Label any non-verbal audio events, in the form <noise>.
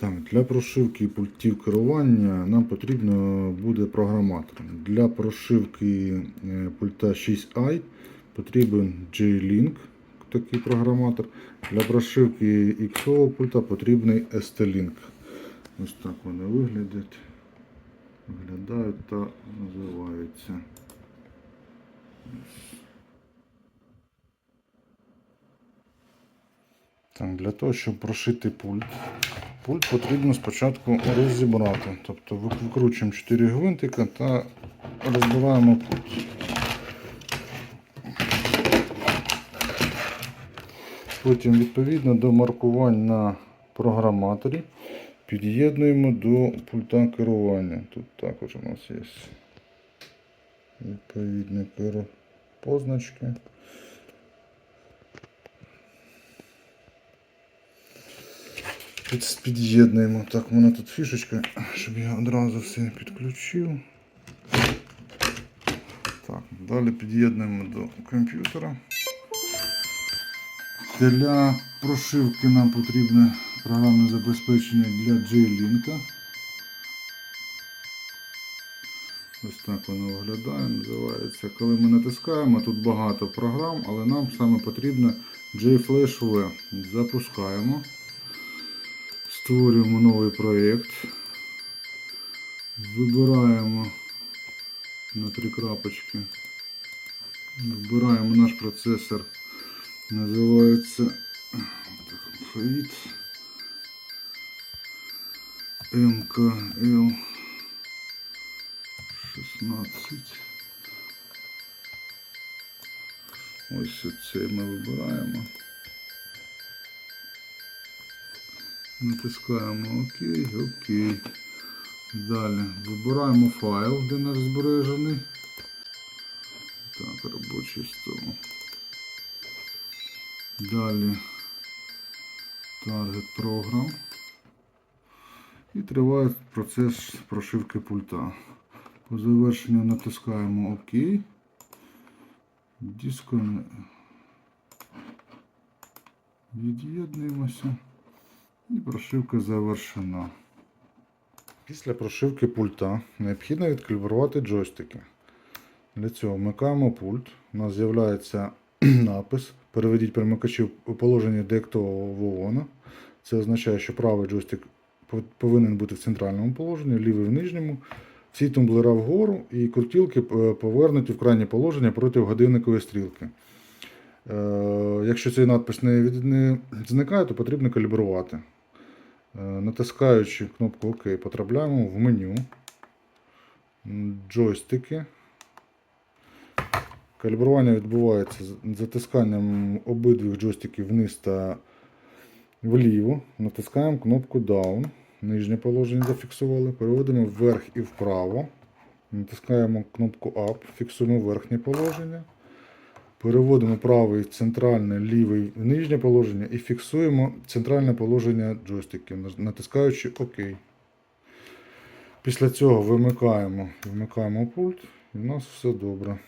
Так, для прошивки пультів керування нам потрібно буде програматор. Для прошивки е, пульта 6i потрібен J-Link, такий програматор. Для прошивки XO пульта потрібний ST-Link. Ось так вони виглядять. Виглядають та називаються. Так, для того, щоб прошити пульт, пульт потрібно спочатку розібрати. Тобто викручуємо 4 гвинтика та розбираємо пульт. Потім відповідно до маркувань на програматорі під'єднуємо до пульта керування. Тут також у нас є відповідні позначки. Під- Під'єднуємо. Так, у мене тут фішечка, щоб я одразу все підключив. Так, далі під'єднуємо до комп'ютера. Для прошивки нам потрібне програмне забезпечення для J-Link. Ось так воно виглядає, називається. Коли ми натискаємо, тут багато програм, але нам саме потрібно JFlash V. Запускаємо. Створюємо новий проєкт. Вибираємо на три крапочки. Вибираємо наш процесор. Називається так, алфавіт МКЛ 16. Ось це ми вибираємо. Натискаємо ОК, ОК. Далі вибираємо файл, де наш збережений. Так, робочий стол. Далі Target Program. І триває процес прошивки пульта. По завершенню натискаємо ОК. Дискон від'єднуємося. І прошивка завершена. Після прошивки пульта необхідно відкалібрувати джойстики. Для цього вмикаємо пульт. У нас з'являється <clears throat> напис. Переведіть перемикачі у положення деактового вогона. Це означає, що правий джойстик повинен бути в центральному положенні, лівий в нижньому. Всі тумблера вгору і крутілки е, повернуті в крайнє положення проти годинникової стрілки. Е, Якщо цей надпис не, не зникає, то потрібно калібрувати. Е, Натискаючи кнопку ОК, потрапляємо в меню. Джойстики. Калібрування відбувається з затисканням обидвих джойстиків вниз та вліво. Натискаємо кнопку Down. Нижнє положення зафіксували. Переводимо вверх і вправо. Натискаємо кнопку Up, фіксуємо верхнє положення. Переводимо правий центральне, лівий в нижнє положення і фіксуємо центральне положення джойстиків, натискаючи ОК. Після цього вимикаємо, вимикаємо пульт і в нас все добре.